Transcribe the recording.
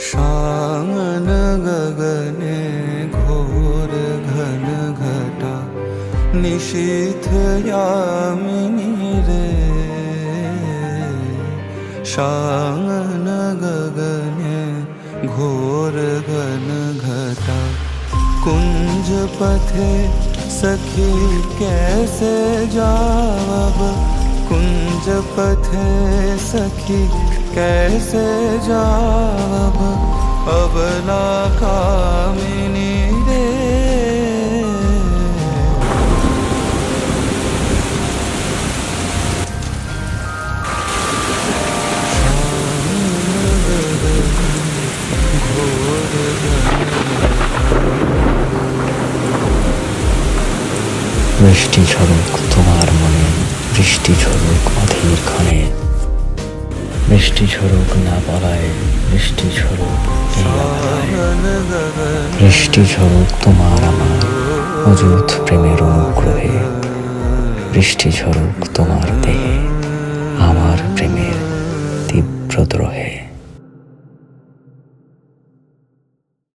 शाङ्गन गगने घोर घन घटा निशीथ यामिनी रे शाङ्गन गगने घोर घन घटा कुंज पथे सखी कैसे जावब कुंज पथे सखी कैसे जावब अबला कामिनी रे বৃষ্টি ঝরুক তোমার মনে বৃষ্টি ঝরুক অধীর ক্ষণে বৃষ্টি ঝরুক না পড়ায় বৃষ্টি ঝরুক বৃষ্টি ঝরুক তোমার আমার অযুত প্রেমের অনুগ্রহে। বৃষ্টি ঝরুক তোমার দেহে, আমার প্রেমের তীব্র দ্রোহে।